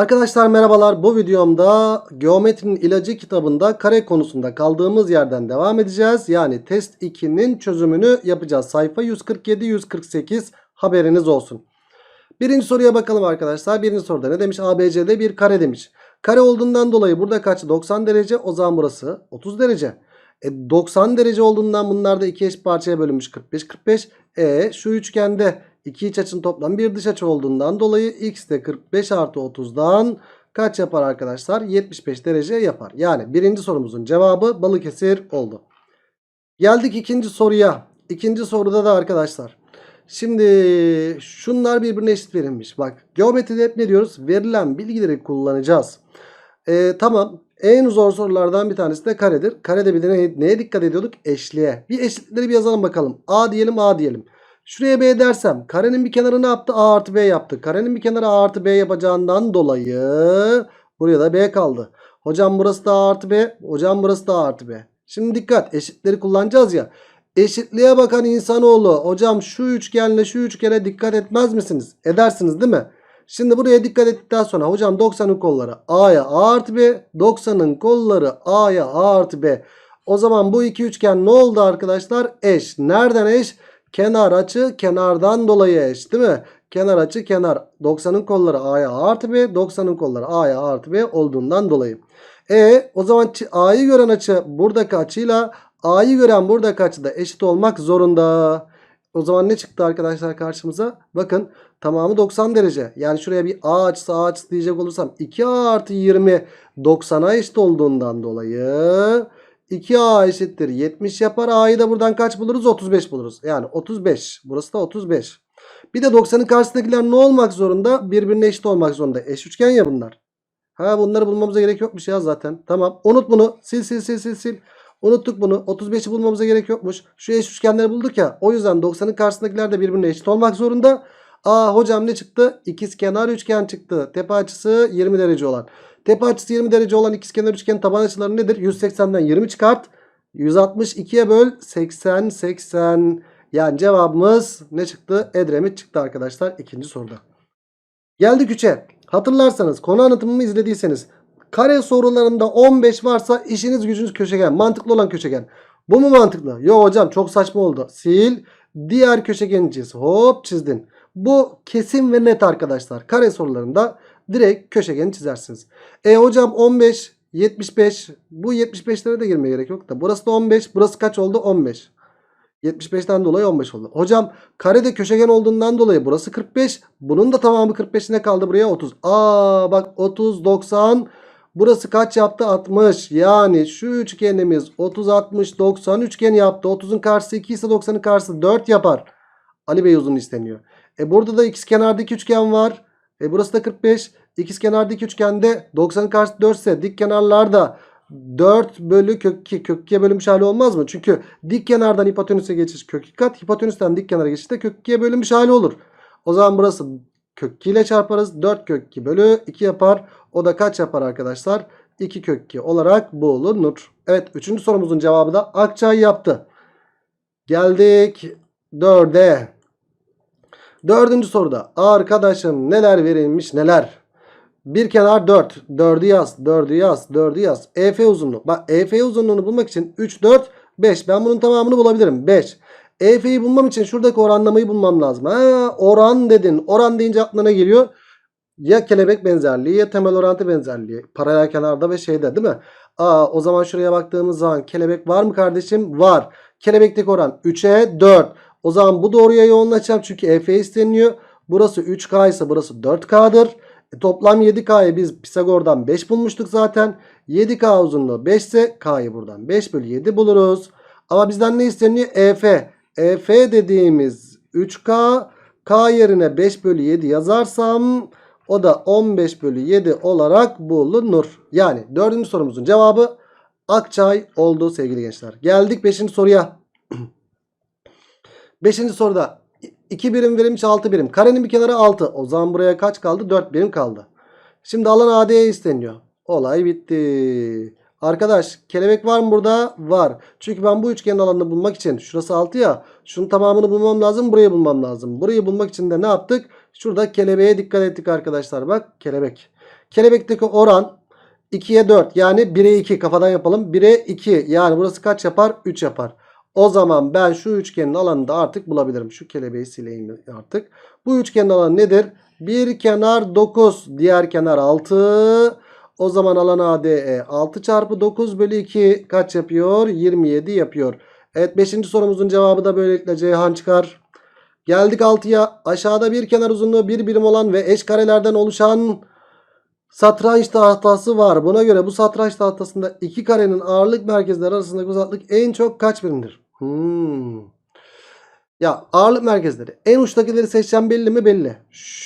Arkadaşlar merhabalar. Bu videomda Geometrinin İlacı kitabında kare konusunda kaldığımız yerden devam edeceğiz. Yani test 2'nin çözümünü yapacağız. Sayfa 147-148 haberiniz olsun. Birinci soruya bakalım arkadaşlar. Birinci soruda ne demiş? ABCD bir kare demiş. Kare olduğundan dolayı burada kaç? 90 derece. O zaman burası 30 derece. E 90 derece olduğundan bunlar da iki eş parçaya bölünmüş 45-45. E şu üçgende iki iç açının toplam bir dış açı olduğundan dolayı x de 45 artı 30'dan kaç yapar arkadaşlar? 75 derece yapar. Yani birinci sorumuzun cevabı Balıkesir oldu. Geldik ikinci soruya. İkinci soruda da arkadaşlar. Şimdi şunlar birbirine eşit verilmiş. Bak geometride hep ne diyoruz? Verilen bilgileri kullanacağız. Ee, tamam. En zor sorulardan bir tanesi de karedir. Karede bir de ne- neye dikkat ediyorduk? Eşliğe. Bir eşitlikleri bir yazalım bakalım. A diyelim A diyelim. Şuraya B dersem karenin bir kenarı ne yaptı? A artı B yaptı. Karenin bir kenarı A artı B yapacağından dolayı buraya da B kaldı. Hocam burası da A artı B. Hocam burası da A artı B. Şimdi dikkat eşitleri kullanacağız ya. Eşitliğe bakan insanoğlu hocam şu üçgenle şu üçgene dikkat etmez misiniz? Edersiniz değil mi? Şimdi buraya dikkat ettikten sonra hocam 90'ın kolları A'ya A artı B. 90'ın kolları A'ya A artı B. O zaman bu iki üçgen ne oldu arkadaşlar? Eş. Nereden eş? Kenar açı kenardan dolayı eş değil mi? Kenar açı kenar. 90'ın kolları A'ya artı B. 90'ın kolları A'ya artı B olduğundan dolayı. E o zaman A'yı gören açı buradaki açıyla A'yı gören buradaki açı da eşit olmak zorunda. O zaman ne çıktı arkadaşlar karşımıza? Bakın tamamı 90 derece. Yani şuraya bir A açısı A açısı diyecek olursam 2A artı 20 90'a eşit olduğundan dolayı 2A eşittir 70 yapar. A'yı da buradan kaç buluruz? 35 buluruz. Yani 35. Burası da 35. Bir de 90'ın karşısındakiler ne olmak zorunda? Birbirine eşit olmak zorunda. Eş üçgen ya bunlar. Ha bunları bulmamıza gerek yokmuş ya zaten. Tamam. Unut bunu. Sil sil sil sil sil. Unuttuk bunu. 35'i bulmamıza gerek yokmuş. Şu eş üçgenleri bulduk ya. O yüzden 90'ın karşısındakiler de birbirine eşit olmak zorunda. Aa hocam ne çıktı? İkizkenar üçgen çıktı. Tepe açısı 20 derece olan. Tepe açısı 20 derece olan ikizkenar üçgenin taban açıları nedir? 180'den 20 çıkart. 162'ye böl 80 80. Yani cevabımız ne çıktı? Edremit çıktı arkadaşlar ikinci soruda. Geldik 3'e. Hatırlarsanız konu anlatımımı izlediyseniz kare sorularında 15 varsa işiniz gücünüz köşegen. Mantıklı olan köşegen. Bu mu mantıklı? Yok hocam çok saçma oldu. Sil. Diğer köşegeni çiz. Hop çizdin. Bu kesin ve net arkadaşlar. Kare sorularında direkt köşegeni çizersiniz. E hocam 15, 75. Bu 75'lere de girmeye gerek yok da. Burası da 15. Burası kaç oldu? 15. 75'ten dolayı 15 oldu. Hocam karede köşegen olduğundan dolayı burası 45. Bunun da tamamı 45 ne kaldı buraya? 30. Aa bak 30, 90. Burası kaç yaptı? 60. Yani şu üçgenimiz 30, 60, 90 üçgen yaptı. 30'un karşısı 2 ise 90'ın karşısı 4 yapar. Ali Bey uzun isteniyor. E burada da ikizkenardaki üçgen var. E burası da 45. İkizkenardaki üçgende 90'ın karşısı 4 ise dik kenarlarda 4 bölü kök 2. Kök 2'ye bölünmüş hali olmaz mı? Çünkü dik kenardan hipotenüse geçiş kök 2 kat. Hipotenüsten dik kenara geçiş de kök 2'ye bölünmüş hali olur. O zaman burası kök 2 ile çarparız. 4 kök 2 bölü 2 yapar. O da kaç yapar arkadaşlar? 2 kök 2 olarak bulunur. Evet 3. sorumuzun cevabı da Akçay yaptı. Geldik 4'e. Dördüncü soruda arkadaşım neler verilmiş neler. Bir kenar 4. 4'ü yaz. 4'ü yaz. 4'ü yaz. EF uzunluğu. Bak EF uzunluğunu bulmak için 3, 4, 5. Ben bunun tamamını bulabilirim. 5. EF'yi bulmam için şuradaki oranlamayı bulmam lazım. Ha, oran dedin. Oran deyince aklına geliyor? Ya kelebek benzerliği ya temel orantı benzerliği. Paralel kenarda ve şeyde değil mi? Aa, o zaman şuraya baktığımız zaman kelebek var mı kardeşim? Var. Kelebekteki oran 3'e 4. O zaman bu doğruya yoğunlaşacağım çünkü EF isteniyor. Burası 3K ise burası 4K'dır. E, toplam 7K'yı biz Pisagor'dan 5 bulmuştuk zaten. 7K uzunluğu 5 ise K'yı buradan 5 bölü 7 buluruz. Ama bizden ne isteniyor? EF. EF dediğimiz 3K. K yerine 5 bölü 7 yazarsam o da 15 bölü 7 olarak bulunur. Yani dördüncü sorumuzun cevabı Akçay oldu sevgili gençler. Geldik 5. soruya. 5. soruda 2 birim verilmiş 6 birim. Karenin bir kenarı 6. O zaman buraya kaç kaldı? 4 birim kaldı. Şimdi alan AD'ye isteniyor. Olay bitti. Arkadaş kelebek var mı burada? Var. Çünkü ben bu üçgenin alanını bulmak için şurası 6 ya. Şunun tamamını bulmam lazım. Burayı bulmam lazım. Burayı bulmak için de ne yaptık? Şurada kelebeğe dikkat ettik arkadaşlar. Bak kelebek. Kelebekteki oran 2'ye 4 yani 1'e 2 kafadan yapalım. 1'e 2 yani burası kaç yapar? 3 yapar. O zaman ben şu üçgenin alanını da artık bulabilirim. Şu kelebeği sileyim artık. Bu üçgenin alanı nedir? Bir kenar 9 diğer kenar 6. O zaman alan ADE 6 çarpı 9 bölü 2 kaç yapıyor? 27 yapıyor. Evet 5. sorumuzun cevabı da böylelikle Ceyhan çıkar. Geldik 6'ya. Aşağıda bir kenar uzunluğu bir birim olan ve eş karelerden oluşan satranç tahtası var. Buna göre bu satranç tahtasında iki karenin ağırlık merkezleri arasındaki uzaklık en çok kaç birimdir? Hmm. Ya ağırlık merkezleri. En uçtakileri seçeceğim belli mi? Belli.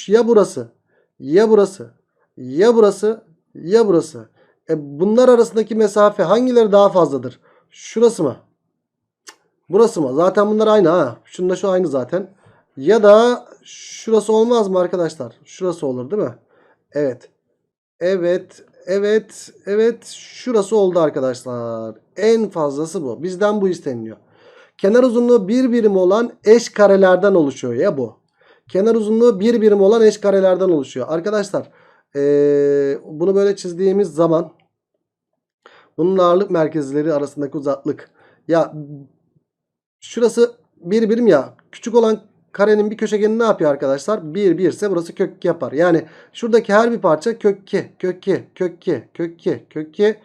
Ya burası. Ya burası. Ya burası. Ya burası. E bunlar arasındaki mesafe hangileri daha fazladır? Şurası mı? Burası mı? Zaten bunlar aynı ha. Şununla şu aynı zaten. Ya da şurası olmaz mı arkadaşlar? Şurası olur değil mi? Evet. Evet. Evet. Evet. Şurası oldu arkadaşlar. En fazlası bu. Bizden bu isteniliyor. Kenar uzunluğu bir birim olan eş karelerden oluşuyor ya bu. Kenar uzunluğu bir birim olan eş karelerden oluşuyor. Arkadaşlar ee, bunu böyle çizdiğimiz zaman bunun ağırlık merkezleri arasındaki uzaklık. Ya şurası bir birim ya. Küçük olan karenin bir köşegeni ne yapıyor arkadaşlar? 1 1 ise burası kök 2 yapar. Yani şuradaki her bir parça kök 2, kök 2, kök 2, kök 2, kök 2, kök 2.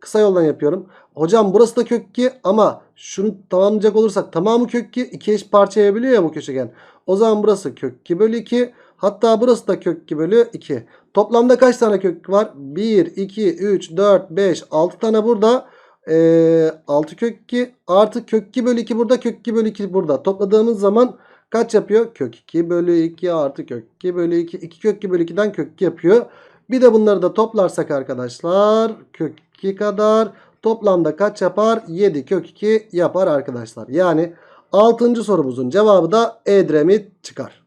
Kısa yoldan yapıyorum. Hocam burası da kök 2 ama şunu tamamlayacak olursak tamamı kök 2. 2 eş parçaya bölüyor ya bu köşegen. O zaman burası kök 2 bölü 2. Hatta burası da kök 2 bölü 2. Toplamda kaç tane kök var? 1, 2, 3, 4, 5, 6 tane burada. Ee, 6 kök 2 artı kök 2 bölü 2 burada kök 2 bölü 2 burada. Topladığımız zaman kaç yapıyor? Kök 2 bölü 2 artı kök 2 bölü 2. 2 kök 2 bölü 2'den kök 2 yapıyor. Bir de bunları da toplarsak arkadaşlar kök 2 kadar toplamda kaç yapar? 7 kök 2 yapar arkadaşlar. Yani 6. sorumuzun cevabı da Edremit çıkar.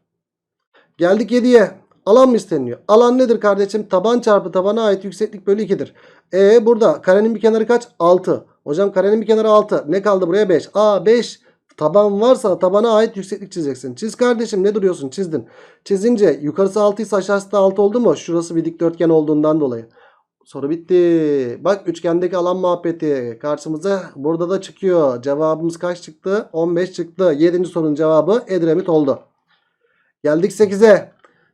Geldik 7'ye. Alan mı isteniyor? Alan nedir kardeşim? Taban çarpı tabana ait yükseklik bölü 2'dir. E burada karenin bir kenarı kaç? 6. Hocam karenin bir kenarı 6. Ne kaldı buraya? 5. Aa 5. Taban varsa tabana ait yükseklik çizeceksin. Çiz kardeşim ne duruyorsun? Çizdin. Çizince yukarısı 6 ise aşağısı da 6 oldu mu? Şurası bir dikdörtgen olduğundan dolayı. Soru bitti. Bak üçgendeki alan muhabbeti karşımıza burada da çıkıyor. Cevabımız kaç çıktı? 15 çıktı. 7. sorunun cevabı Edremit oldu. Geldik 8'e.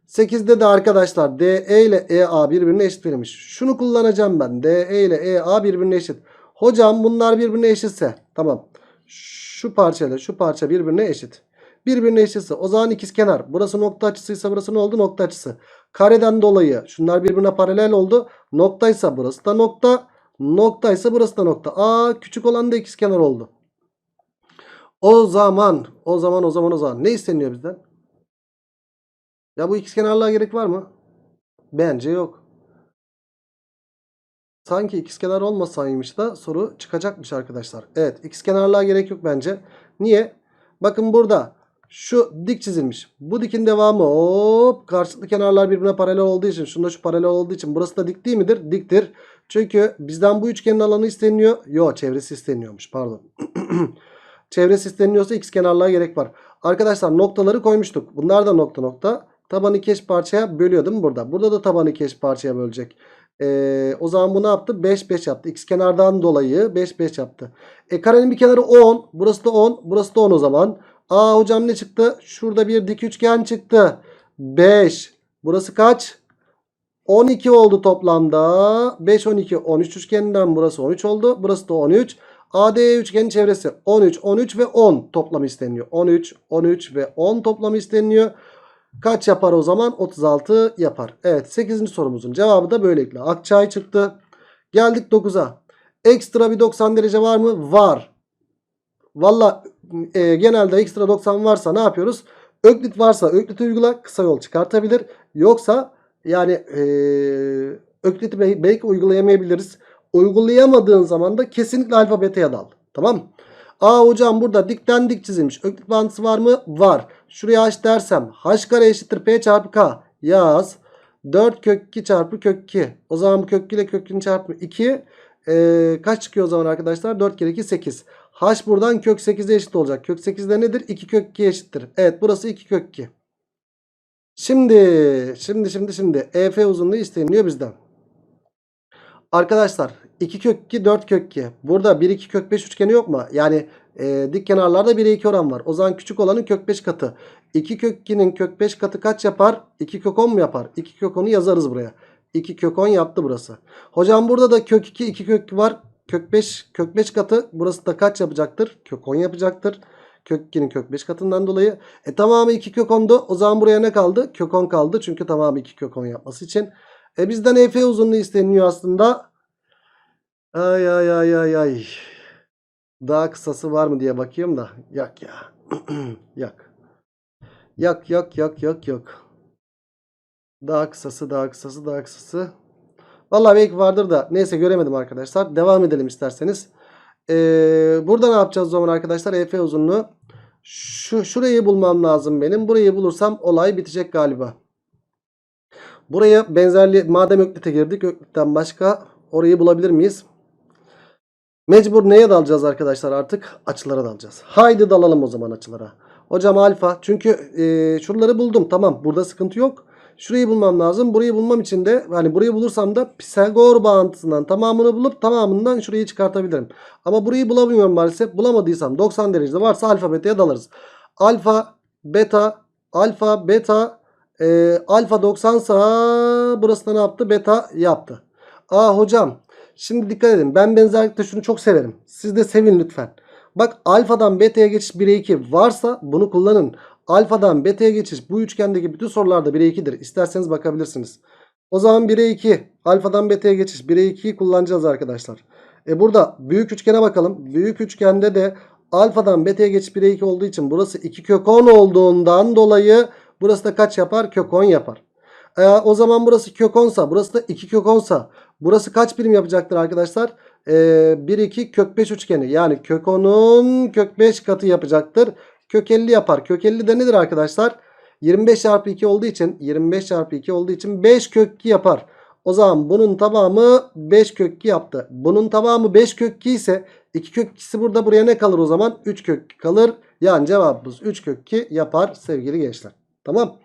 8'de de arkadaşlar DE ile EA birbirine eşit verilmiş. Şunu kullanacağım ben. DE ile EA birbirine eşit. Hocam bunlar birbirine eşitse. Tamam. Şu parçayla şu parça birbirine eşit. Birbirine eşitse o zaman ikizkenar. Burası nokta açısıysa burası ne oldu? Nokta açısı. Kareden dolayı şunlar birbirine paralel oldu. Noktaysa burası da nokta. Noktaysa burası da nokta. Aa küçük olan da ikizkenar oldu. O zaman o zaman o zaman o zaman ne isteniyor bizden? Ya bu ikizkenarlığa gerek var mı? Bence yok. Sanki ikizkenar olmasaymış da soru çıkacakmış arkadaşlar. Evet ikizkenarlığa gerek yok bence. Niye? Bakın burada şu dik çizilmiş. Bu dikin devamı hop karşılıklı kenarlar birbirine paralel olduğu için şunda şu paralel olduğu için burası da dik değil midir? Diktir. Çünkü bizden bu üçgenin alanı isteniyor. Yok çevresi isteniyormuş pardon. çevresi isteniyorsa ikizkenarlığa gerek var. Arkadaşlar noktaları koymuştuk. Bunlar da nokta nokta. Tabanı iki parçaya bölüyor değil mi burada? Burada da tabanı iki parçaya bölecek. Ee, o zaman bu ne yaptı? 5 5 yaptı. X kenardan dolayı 5 5 yaptı. E karenin bir kenarı 10. Burası da 10. Burası da 10 o zaman. Aa hocam ne çıktı? Şurada bir dik üçgen çıktı. 5. Burası kaç? 12 oldu toplamda. 5 12 13 üçgeninden burası 13 oldu. Burası da 13. ADE üçgenin çevresi 13 13 ve 10 toplamı isteniyor. 13 13 ve 10 toplamı isteniyor. Kaç yapar o zaman? 36 yapar. Evet 8. sorumuzun cevabı da böylelikle Akçay çıktı. Geldik 9'a. Ekstra bir 90 derece var mı? Var. Valla e, genelde ekstra 90 varsa ne yapıyoruz? Öklit varsa öklit uygula kısa yol çıkartabilir. Yoksa yani e, ökliti be- belki uygulayamayabiliriz. Uygulayamadığın zaman da kesinlikle alfa beta'ya dal. Tamam? Aa hocam burada dikten dik çizilmiş. Öklit bağıntısı var mı? Var. Şuraya h dersem h kare eşittir p çarpı k. Yaz. 4 kök 2 çarpı kök 2. O zaman bu kök 2 ile kök 2'nin çarpımı 2. Ee, kaç çıkıyor o zaman arkadaşlar? 4 kere 2 8. H buradan kök 8'e eşit olacak. Kök 8 de nedir? 2 kök 2'ye eşittir. Evet burası 2 kök 2. Şimdi, şimdi, şimdi, şimdi EF uzunluğu isteniyor bizden. Arkadaşlar 2 kök 2 4 kök 2. Burada 1 2 kök 5 üçgeni yok mu? Yani e, dik kenarlarda 1'e 2 oran var. O zaman küçük olanın kök 5 katı. 2 kök 2'nin kök 5 katı kaç yapar? 2 kök 10 mu yapar? 2 kök 10'u yazarız buraya. 2 kök 10 yaptı burası. Hocam burada da kök 2 2 kök 2 var. Kök 5 kök 5 katı burası da kaç yapacaktır? Kök 10 yapacaktır. Kök 2'nin kök 5 katından dolayı. E tamamı 2 kök 10'du. O zaman buraya ne kaldı? Kök 10 kaldı. Çünkü tamamı 2 kök 10 yapması için. E bizden EF uzunluğu isteniyor aslında. Ay ay ay ay ay. Daha kısası var mı diye bakayım da. Yak ya. yak. Yak yak yak yak yak. Daha kısası daha kısası daha kısası. Vallahi belki vardır da. Neyse göremedim arkadaşlar. Devam edelim isterseniz. Ee, burada ne yapacağız o zaman arkadaşlar? EF uzunluğu. Şu, şurayı bulmam lazım benim. Burayı bulursam olay bitecek galiba. Buraya benzerli madem Öklit'e girdik. Öklit'ten başka orayı bulabilir miyiz? Mecbur neye dalacağız arkadaşlar artık? Açılara dalacağız. Haydi dalalım o zaman açılara. Hocam alfa. Çünkü e, şuraları buldum. Tamam burada sıkıntı yok. Şurayı bulmam lazım. Burayı bulmam için de hani burayı bulursam da Pisagor bağıntısından tamamını bulup tamamından şurayı çıkartabilirim. Ama burayı bulamıyorum maalesef. Bulamadıysam 90 derecede varsa alfa beta'ya dalarız. Alfa, beta, alfa, beta, e, alfa 90 sa burası da ne yaptı? Beta yaptı. Aa hocam Şimdi dikkat edin. Ben benzerlikte şunu çok severim. Siz de sevin lütfen. Bak alfadan beta'ya geçiş 1'e 2 varsa bunu kullanın. Alfadan beta'ya geçiş bu üçgendeki bütün sorularda 1'e 2'dir. İsterseniz bakabilirsiniz. O zaman 1'e 2 alfadan beta'ya geçiş 1'e 2'yi kullanacağız arkadaşlar. E burada büyük üçgene bakalım. Büyük üçgende de alfadan beta'ya geçiş 1'e 2 olduğu için burası 2 kök 10 olduğundan dolayı burası da kaç yapar? Kök 10 yapar. E, o zaman burası kök 10 sa burası da 2 kök 10 sa Burası kaç birim yapacaktır arkadaşlar? Ee, 1 2 kök 5 üçgeni. Yani kök 10'un kök 5 katı yapacaktır. Kök 50 yapar. Kök 50 de nedir arkadaşlar? 25 çarpı 2 olduğu için 25 çarpı 2 olduğu için 5 kök 2 yapar. O zaman bunun tamamı 5 kök 2 yaptı. Bunun tamamı 5 kök 2 ise 2 kök 2'si burada buraya ne kalır o zaman? 3 kök 2 kalır. Yani cevabımız 3 kök 2 yapar sevgili gençler. Tamam.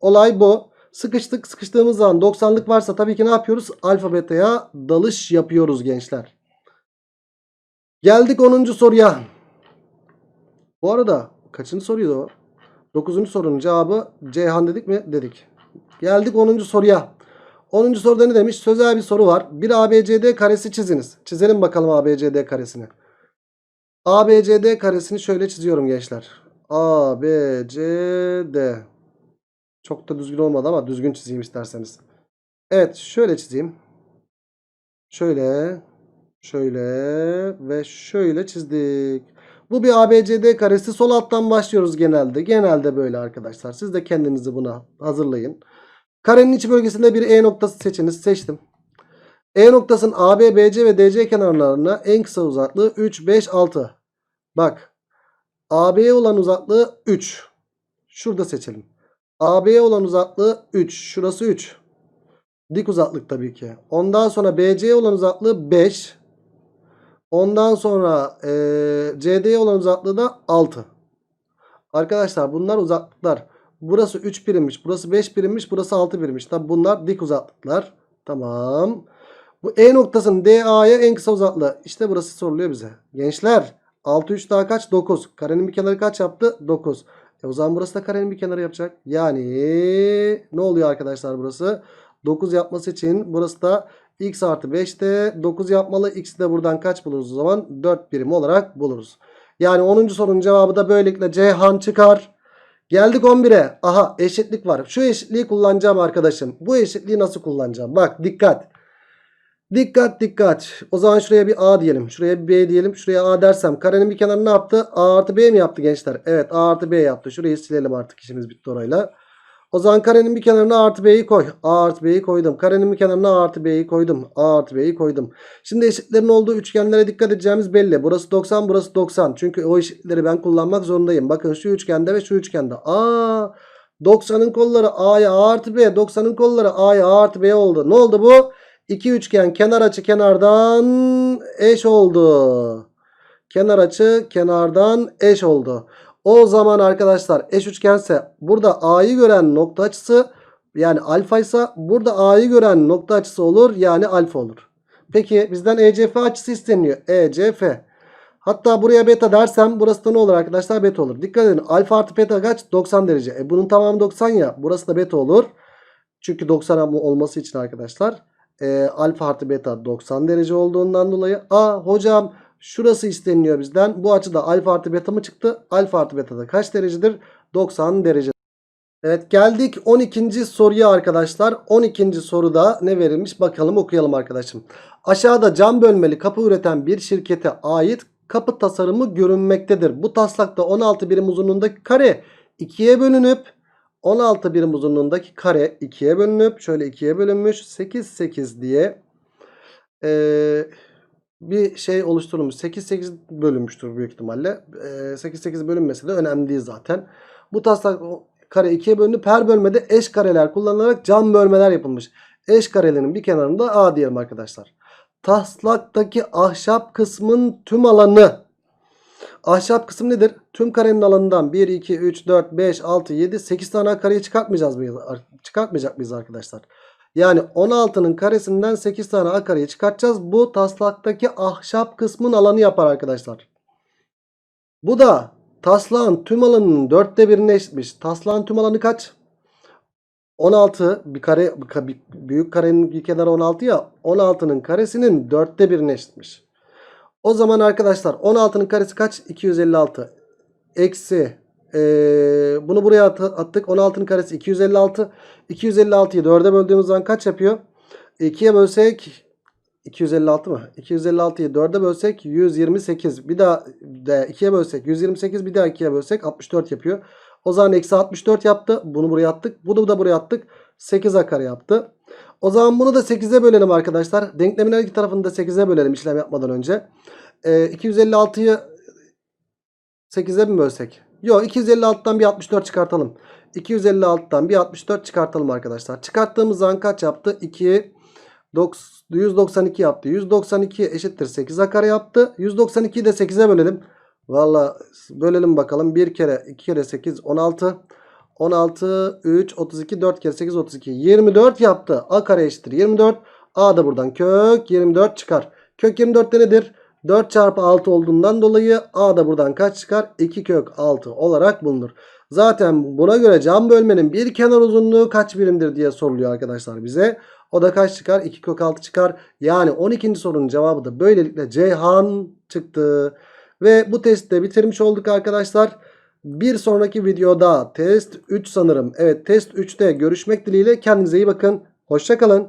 Olay bu. Sıkıştık. Sıkıştığımız zaman 90'lık varsa tabii ki ne yapıyoruz? Alfa beta'ya dalış yapıyoruz gençler. Geldik 10. soruya. Bu arada kaçıncı soruydu o? 9. sorunun cevabı Ceyhan dedik mi? Dedik. Geldik 10. soruya. 10. soruda ne demiş? Sözel bir soru var. Bir ABCD karesi çiziniz. Çizelim bakalım ABCD karesini. ABCD karesini şöyle çiziyorum gençler. ABCD. Çok da düzgün olmadı ama düzgün çizeyim isterseniz. Evet şöyle çizeyim. Şöyle. Şöyle. Ve şöyle çizdik. Bu bir ABCD karesi. Sol alttan başlıyoruz genelde. Genelde böyle arkadaşlar. Siz de kendinizi buna hazırlayın. Karenin iç bölgesinde bir E noktası seçiniz. Seçtim. E noktasının AB, BC ve DC kenarlarına en kısa uzaklığı 3, 5, 6. Bak. AB'ye olan uzaklığı 3. Şurada seçelim. AB'ye olan uzaklığı 3. Şurası 3. Dik uzaklık tabii ki. Ondan sonra BC'ye olan uzaklığı 5. Ondan sonra e, CD'ye olan uzaklığı da 6. Arkadaşlar bunlar uzaklıklar. Burası 3 birimmiş. Burası 5 birimmiş. Burası 6 birimmiş. Tabi bunlar dik uzaklıklar. Tamam. Bu E noktasının DA'ya en kısa uzaklığı. İşte burası soruluyor bize. Gençler 6 3 daha kaç? 9. Karenin bir kenarı kaç yaptı? 9. E o zaman burası da karenin bir kenarı yapacak. Yani ne oluyor arkadaşlar burası? 9 yapması için burası da x artı 5'te 9 yapmalı. X'i de buradan kaç buluruz o zaman? 4 birim olarak buluruz. Yani 10. sorunun cevabı da böylelikle Ceyhan çıkar. Geldik 11'e. Aha eşitlik var. Şu eşitliği kullanacağım arkadaşım. Bu eşitliği nasıl kullanacağım? Bak dikkat. Dikkat dikkat. O zaman şuraya bir A diyelim. Şuraya bir B diyelim. Şuraya A dersem karenin bir kenarı ne yaptı? A artı B mi yaptı gençler? Evet A artı B yaptı. Şurayı silelim artık işimiz bitti orayla. O zaman karenin bir kenarına A artı B'yi koy. A artı B'yi koydum. Karenin bir kenarına A artı B'yi koydum. A artı B'yi koydum. Şimdi eşitlerin olduğu üçgenlere dikkat edeceğimiz belli. Burası 90 burası 90. Çünkü o eşitleri ben kullanmak zorundayım. Bakın şu üçgende ve şu üçgende. A 90'ın kolları A'ya A artı B. 90'ın kolları A'ya A artı B oldu. Ne oldu bu? İki üçgen kenar açı kenardan eş oldu. Kenar açı kenardan eş oldu. O zaman arkadaşlar eş üçgense burada A'yı gören nokta açısı yani alfa ise burada A'yı gören nokta açısı olur yani alfa olur. Peki bizden ECF açısı isteniyor. ECF. Hatta buraya beta dersem burası da ne olur arkadaşlar? Beta olur. Dikkat edin alfa artı beta kaç? 90 derece. E bunun tamamı 90 ya. Burası da beta olur. Çünkü 90 olması için arkadaşlar. E, alfa artı beta 90 derece olduğundan dolayı. A hocam şurası isteniyor bizden. Bu açıda alfa artı beta mı çıktı? Alfa artı beta da kaç derecedir? 90 derece. Evet geldik 12. soruya arkadaşlar. 12. soruda ne verilmiş bakalım okuyalım arkadaşım. Aşağıda cam bölmeli kapı üreten bir şirkete ait kapı tasarımı görünmektedir. Bu taslakta 16 birim uzunluğundaki kare 2'ye bölünüp 16 birim uzunluğundaki kare 2'ye bölünüp şöyle 2'ye bölünmüş 8 8 diye eee, bir şey oluşturulmuş. 8 8 bölünmüştür büyük ihtimalle. Eee, 8 8 bölünmesi de önemli değil zaten. Bu taslak kare ikiye bölünüp her bölmede eş kareler kullanılarak cam bölmeler yapılmış. Eş karelerin bir kenarında A diyelim arkadaşlar. Taslaktaki ahşap kısmın tüm alanı. Ahşap kısım nedir? Tüm karenin alanından 1, 2, 3, 4, 5, 6, 7, 8 tane kareyi çıkartmayacağız mıyız? Çıkartmayacak mıyız arkadaşlar? Yani 16'nın karesinden 8 tane kareyi çıkartacağız. Bu taslaktaki ahşap kısmın alanı yapar arkadaşlar. Bu da taslağın tüm alanının dörtte birine eşitmiş. Taslağın tüm alanı kaç? 16 bir kare bir büyük karenin bir kenarı 16 ya 16'nın karesinin dörtte birine eşitmiş. O zaman arkadaşlar 16'nın karesi kaç? 256. Eksi ee, bunu buraya at- attık. 16'nın karesi 256. 256'yı 4'e böldüğümüz zaman kaç yapıyor? 2'ye bölsek 256 mı? 256'yı 4'e bölsek 128. Bir daha de 2'ye bölsek 128. Bir daha 2'ye bölsek 64 yapıyor. O zaman eksi 64 yaptı. Bunu buraya attık. Bunu da buraya attık. 8 a kare yaptı. O zaman bunu da 8'e bölelim arkadaşlar. Denklemin her iki tarafını da 8'e bölelim işlem yapmadan önce. Ee, 256'yı 8'e mi bölsek? Yok 256'dan bir 64 çıkartalım. 256'dan bir 64 çıkartalım arkadaşlar. Çıkarttığımız zaman kaç yaptı? 2 Doks- 192 yaptı. 192 eşittir 8 kare yaptı. 192'yi de 8'e bölelim. Valla bölelim bakalım. 1 kere 2 kere 8 16. 16 3 32 4 kere 8 32 24 yaptı. A kare eşittir 24. A da buradan kök 24 çıkar. Kök 24 de nedir? 4 çarpı 6 olduğundan dolayı A da buradan kaç çıkar? 2 kök 6 olarak bulunur. Zaten buna göre cam bölmenin bir kenar uzunluğu kaç birimdir diye soruluyor arkadaşlar bize. O da kaç çıkar? 2 kök 6 çıkar. Yani 12. sorunun cevabı da böylelikle Ceyhan çıktı. Ve bu testi de bitirmiş olduk arkadaşlar. Bir sonraki videoda test 3 sanırım. Evet test 3'te görüşmek dileğiyle kendinize iyi bakın. Hoşçakalın.